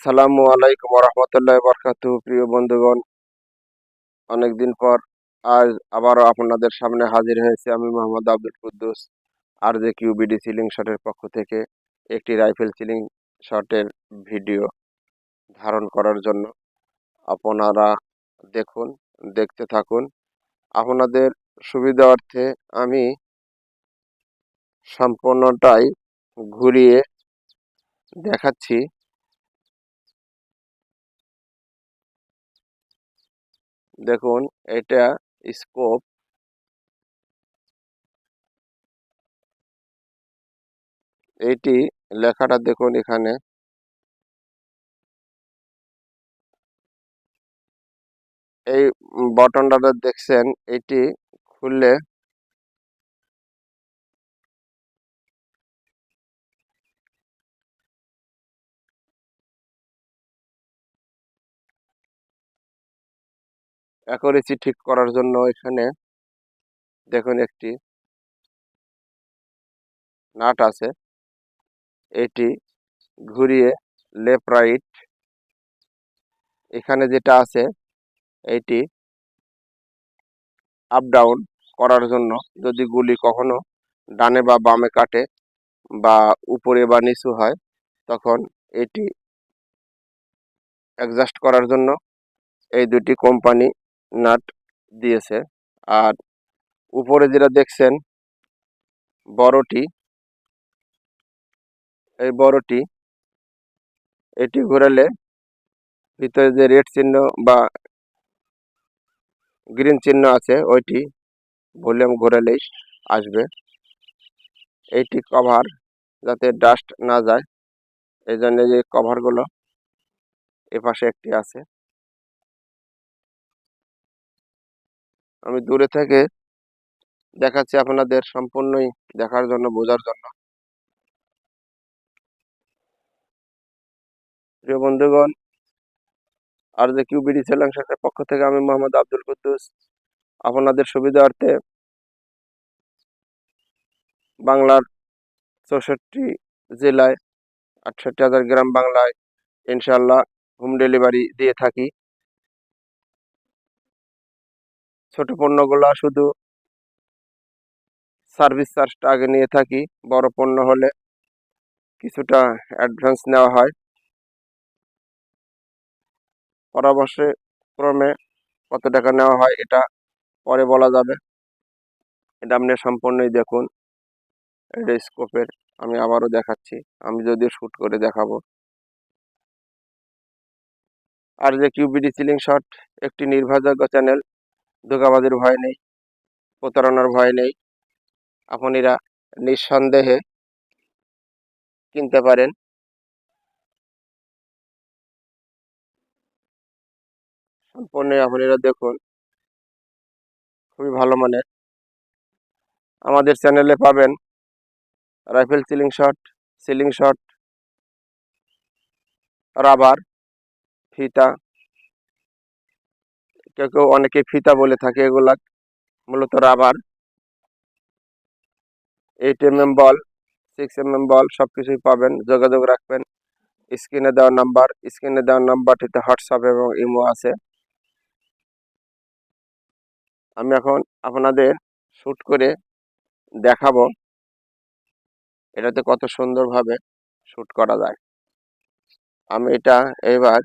আসসালামু আলাইকুম রহমতুল্লাহ বরকাত প্রিয় বন্ধুগণ। অনেকদিন পর আজ আবারও আপনাদের সামনে হাজির হয়েছে আমি মোহাম্মদ আব্দুল কুদ্দুস আর যে কিউবিডি সিলিং শটের পক্ষ থেকে একটি রাইফেল সিলিং শটের ভিডিও ধারণ করার জন্য। আপনারা দেখুন, দেখতে থাকুন। আপনাদের সুবিধা অর্থে আমি সম্পূর্ণটাই ঘুরিয়ে দেখাচ্ছি। দেখুন এটা স্কোপ এইটি লেখাটা দেখুন এখানে। এই বটনটা দেখছেন এটি খুললে অ্যাকুরেসি ঠিক করার জন্য এখানে দেখুন একটি নাট আছে। এটি ঘুরিয়ে লেফট রাইট এখানে যেটা আছে, এটি আপ ডাউন করার জন্য। যদি গুলি কখনো ডানে বা বামে কাটে বা উপরে বা নিচু হয়, তখন এটি অ্যাডজাস্ট করার জন্য এই দুটি কোম্পানি নাট দিয়েছে। আর উপরে যেটা দেখছেন, বড়টি, এই বড়টি, এটি ঘোরালে ভিতরে যে রেড চিহ্ন বা গ্রিন চিহ্ন আছে, ওইটি ভলিউম ঘোরালেই আসবে। এইটি কভার যাতে ডাস্ট না যায় এই জন্য যে কভারগুলো এপাশে একটি আছে। আমি দূরে থেকে দেখাচ্ছি আপনাদের সম্পূর্ণই দেখার জন্য, বোঝার জন্য। প্রিয় বন্ধুগণ, আর যে কিউ কিউবিডি সেলাংশের পক্ষ থেকে আমি মোহাম্মদ আব্দুল কুদ্দুস, আপনাদের সুবিধার্থে বাংলার চৌষট্টি জেলায় আটষট্টি হাজার গ্রাম বাংলায় ইনশাল্লাহ হোম ডেলিভারি দিয়ে থাকি। ছোট পণ্যগুলো শুধু সার্ভিস চার্জটা আগে নিয়ে থাকি, বড় পণ্য হলে কিছুটা অ্যাডভান্স নেওয়া হয়। পরামর্শে ক্রমে কত টাকা নেওয়া হয় এটা পরে বলা যাবে। এটা আপনি সম্পূর্ণই দেখুন। এটা স্কোপের আমি আবারও দেখাচ্ছি। আমি যদিও শ্যুট করে দেখাবো। আর যে কিউবিডি সিলিং শট একটি নির্ভরযোগ্য চ্যানেল ধোকাবাজির ভয় নেই, প্রতারণার ভয় নেই। আপনারা নিঃসন্দেহে কিনতে পারেন। সম্পূর্ণ আপনারা দেখুন, খুবই ভালো মানের। আমাদের চ্যানেলে পাবেন rifle ceiling shot ceiling shot, rubber, ফিতা কেউ কেউ অনেকে ফিতা বলে থাকে, এগুলা মূলত rubber. Eight M M ball six M M ball সব কিছুই পাবেন। যোগাযোগ রাখবেন। স্ক্রিনে দেওয়া নাম্বার, স্ক্রিনে দেওয়া নাম্বারটিতে হোয়াটসঅ্যাপ এবং ইমো আছে। আমি এখন আপনাদের শ্যুট করে দেখাবো এটাতে কত সুন্দরভাবে শ্যুট করা যায়। আমি এটা এবার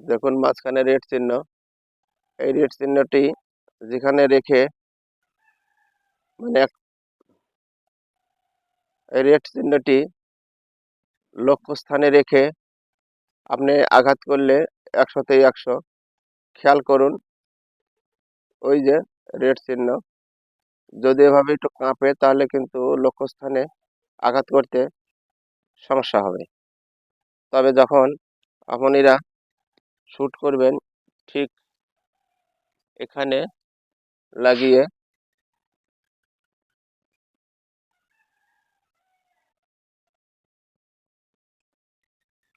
দেখুন মাঝখানে রেড চিহ্ন। এই রেড চিহ্নটি যেখানে রেখে মানে এই রেড চিহ্নটি লক্ষ্যস্থানে রেখে আপনি আঘাত করলে একশোতেই একশো। খেয়াল করুন, ওই যে রেড চিহ্ন। যদি এভাবে একটু কাঁপে তাহলে কিন্তু লক্ষ্যস্থানে আঘাত করতে সমস্যা হবে। তবে যখন আপনিরা শ্যুট করবেন ঠিক এখানে লাগিয়ে।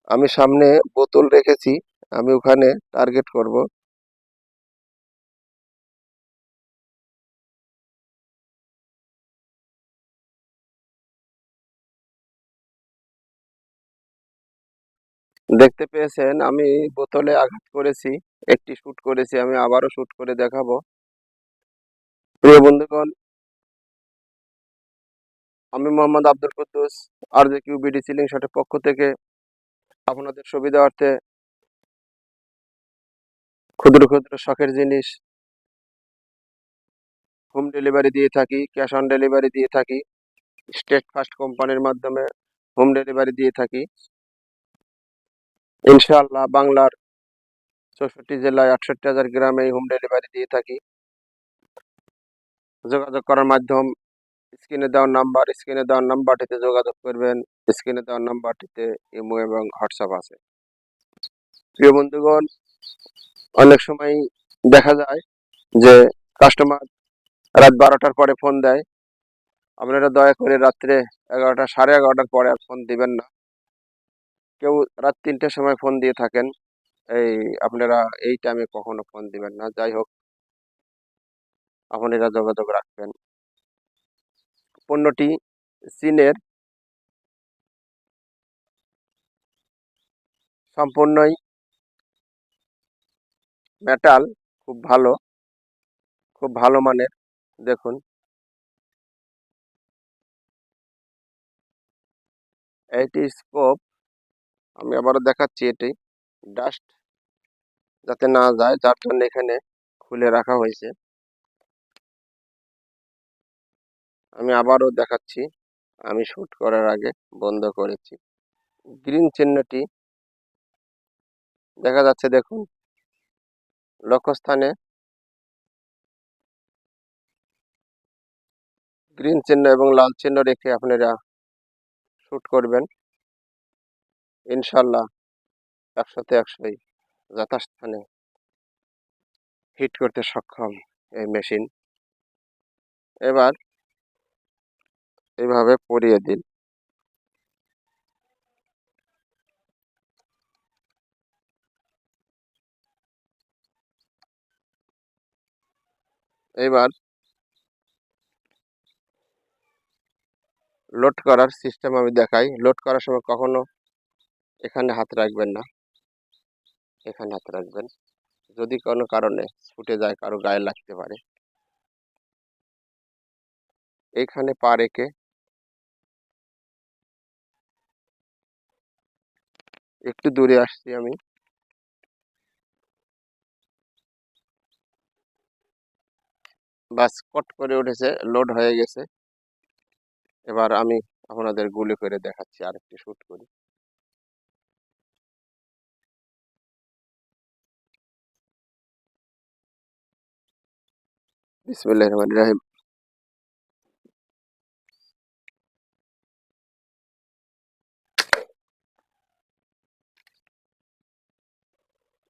আমি সামনে বোতল রেখেছি আমি ওখানে টার্গেট করব। দেখতে পেয়েছেন, আমি বোতলে আঘাত করেছি, একটি শুট করেছি, আমি আবারও শুট করে দেখাবো। প্রিয় বন্ধুগণ, আমি Mohammad Abdul Quddus R J Q BD ceiling শটের পক্ষ থেকে আপনাদের সুবিধার্থে ক্ষুদ্র ক্ষুদ্র শখের জিনিস হোম ডেলিভারি দিয়ে থাকি, ক্যাশ অন ডেলিভারি দিয়ে থাকি স্টেট ফার্স্ট কোম্পানির মাধ্যমে হোম ডেলিভারি দিয়ে থাকি। ইনশাআল্লাহ বাংলার চৌষট্টি জেলায় আটষট্টি হাজার গ্রামে হোম ডেলিভারি দিয়ে থাকি। যোগাযোগ করার মাধ্যম স্ক্রিনে দেওয়ার নাম্বার স্ক্রিনে দেওয়ার নাম্বারটিতে যোগাযোগ করবেন স্ক্রিনে দেওয়ার নাম্বারটিতে ইমো এবং হোয়াটসঅ্যাপ আছে। প্রিয় বন্ধুগণ, অনেক সময় দেখা যায় যে কাস্টমার রাত বারোটার পরে ফোন দেয়। আপনারা দয়া করে রাত্রে এগারোটা, সাড়ে এগারোটার পরে আর ফোন দিবেন না। কেউ রাত তিনটের সময় ফোন দিয়ে থাকেন। এই আপনারা এই টাইমে কখনো ফোন দিবেন না। যাই হোক, আপনারা যোগাযোগ রাখবেন। পণ্যটি চীনের সম্পূর্ণই মেটাল খুব ভালো খুব ভালো মানের। দেখুন। এইটি স্কোপ আমি আবারও দেখাচ্ছি এটি। ডাস্ট যাতে না যায়, যার জন্য এখানে খুলে রাখা হয়েছে। আমি আবারও দেখাচ্ছি। আমি শুট করার আগে বন্ধ করেছি। গ্রিন চিহ্নটি দেখা যাচ্ছে, দেখুন। লক্ষ্যস্থানে গ্রিন চিহ্ন এবং লাল চিহ্ন রেখে আপনারা শুট করবেন। ইনশাল্লাহ একশোতে একশোই যথাস্থানে হিট করতে সক্ষম এই মেশিন এবার এইভাবে পরিয়ে দিন। এবার লোড করার সিস্টেম আমি দেখাই। লোড করার সময় কখনো এখানে হাত রাখবেন না। এখানে হাত রাখবেন। যদি কোনো কারণে ছুটে যায়, কারও গায়ে লাগতে পারে। এইখানে পা রেখে একটু দূরে আসছি আমি। বাস, কট করে উঠেছে লোড হয়ে গেছে। এবার আমি আপনাদের গুলি করে দেখাচ্ছি, আরেকটি শ্যুট করি।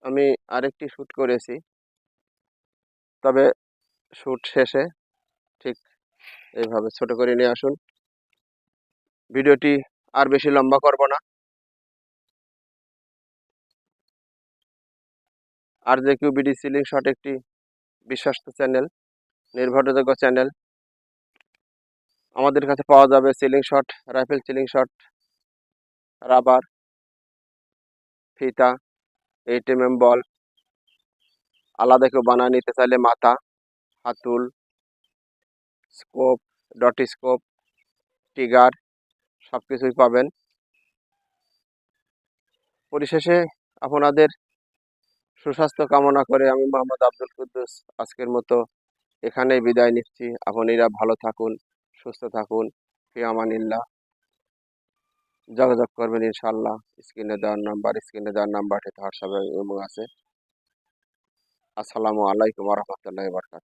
আমি আরেকটি শুট করেছি। তবে শুট শেষে ঠিক এইভাবে ছোট করে নিয়ে আসুন। ভিডিওটি আর বেশি লম্বা করব না। আর যে কিউ বিডি সিলিং শট একটি বিশ্বস্ত চ্যানেল নির্ভরযোগ্য চ্যানেল আমাদের কাছে পাওয়া যাবে ceiling shot rifle ceiling shot rubber ফিতা এইট এম বল আলাদা কেউ বানা নিতে চাইলে মাথা, হাতুল স্কোপ ডট স্কোপ টিগার সব কিছুই পাবেন। পরিশেষে আপনাদের সুস্বাস্থ্য কামনা করে আমি মোহাম্মদ আব্দুল কুদ্দুস আজকের মতো এখানেই বিদায় নিচ্ছি। আপনারা ভালো থাকুন, সুস্থ থাকুন। ফিয়ামানিল্লা যোগাযোগ করবেন ইনশাল্লাহ স্ক্রিনে দেওয়ার নাম্বার, স্ক্রিনে দেওয়ার নাম্বারটিতে হোয়াটসঅ্যাপে আছে। আসসালামু আলাইকুম রহমতুল্লাহ বরকাত